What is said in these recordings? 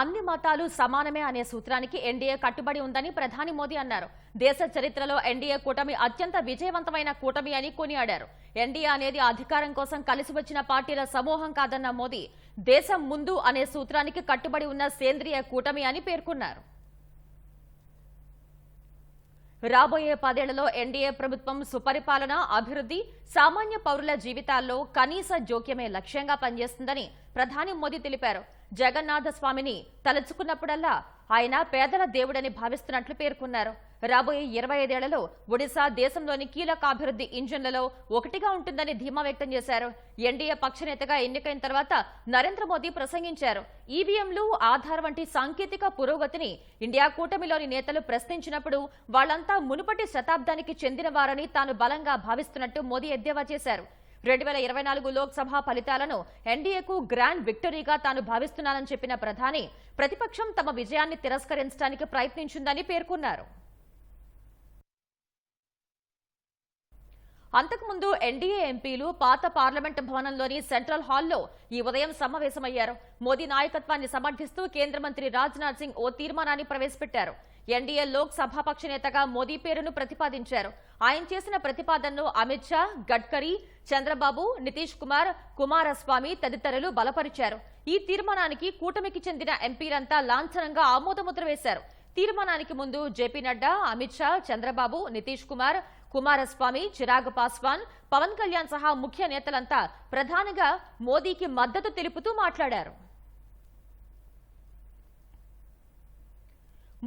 అన్ని మతాలు సమానమే అనే సూత్రానికి ఎన్డీఏ కట్టుబడి ఉందని ప్రధాని మోదీ అన్నారు. దేశ చరిత్రలో ఎన్డీఏ కూటమి అత్యంత విజయవంతమైన కూటమి అని కొనియాడారు. ఎన్డీఏ అనేది అధికారం కోసం కలిసి వచ్చిన పార్టీల సమూహం కాదన్న మోదీ దేశం ముందు అనే సూత్రానికి కట్టుబడి ఉన్న సేంద్రియ కూటమి అని పేర్కొన్నారు. రాబోయే పదేళ్ళలో ఎన్డీఏ ప్రభుత్వం సుపరిపాలన అభివృద్ధి సామాన్య పౌరుల జీవితాల్లో కనీస జోక్యమే లక్ష్యంగా పనిచేస్తుందని ప్రధాని మోదీ తెలిపారు. జగన్నాథ స్వామిని తలుచుకున్నప్పుడల్లా ఆయన పేదల దేవుడని భావిస్తున్నట్లు పేర్కొన్నారు. రాబోయే ఇరవై ఐదేళ్ళలో ఒడిశా దేశంలోని కీలక అభివృద్ధి ఇంజన్లలో ఒకటిగా ఉంటుందని ధీమా వ్యక్తం చేశారు. ఎన్డీఏ పక్షనేతగా ఎన్నికైన తర్వాత నరేంద్ర మోదీ ప్రసంగించారు. ఈవీఎంలు ఆధార్ వంటి సాంకేతిక పురోగతిని ఇండియా కూటమిలోని నేతలు ప్రశ్నించినప్పుడు వాళ్ళంతా మునుపటి శతాబ్దానికి చెందిన వారని తాను బలంగా భావిస్తున్నట్టు మోదీ ఎద్దేవా చేశారు. రెండు వేల ఇరవై నాలుగు లోక్సభ ఫలితాలను ఎన్డీఏకు గ్రాండ్ విక్టరీగా తాను భావిస్తున్నానని చెప్పిన ప్రధాని ప్రతిపక్షం తమ విజయాన్ని తిరస్కరించడానికి ప్రయత్నించిందని పేర్కొన్నారు. అంతకుముందు ఎన్డీఏ ఎంపీలు పాత పార్లమెంట్ భవనంలోని సెంట్రల్ హాల్లో ఈ ఉదయం సమావేశమయ్యారు. మోదీ నాయకత్వాన్ని సమర్థిస్తూ కేంద్ర మంత్రి రాజ్నాథ్ సింగ్ ఓ తీర్మానాన్ని ప్రవేశపెట్టారు. ఎన్డీఏ లోక్ సభాపక్ష నేతగా మోదీ పేరును ప్రతిపాదించారు. ఆయన చేసిన ప్రతిపాదనను అమిత్ షా గడ్కరీ చంద్రబాబు నితీష్ కుమార్ కుమారస్వామి తదితరులు బలపరిచారు. ఈ తీర్మానానికి కూటమికి చెందిన ఎంపీలంతా లాంఛనంగా ఆమోదముద్ర వేశారు. తీర్మానానికి ముందు జేపీ నడ్డా అమిత్ షా చంద్రబాబు నితీష్ కుమార్ కుమారస్వామి చిరాగ్ పాస్వాన్ పవన్ కళ్యాణ్ సహా ముఖ్య నేతలంతా ప్రధానిగా మోదీకి మద్దతు తెలుపుతూ మాట్లాడారు.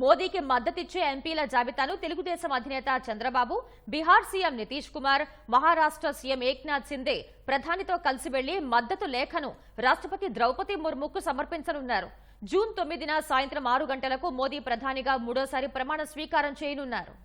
మోదీకి మద్దతిచ్చే ఎంపీల జాబితాను తెలుగుదేశం అధినేత చంద్రబాబు బీహార్ సీఎం నితీష్ కుమార్ మహారాష్ట్ర సీఎం ఏక్నాథ్ సిందే ప్రధానితో కలిసి వెళ్ళి మద్దతు లేఖను రాష్ట్రపతి ద్రౌపది ముర్ముకు సమర్పించనున్నారు. జూన్ తొమ్మిదిన సాయంత్రం ఆరు గంటలకు మోదీ ప్రధానిగా మూడోసారి ప్రమాణ స్వీకారం చేయనున్నారు.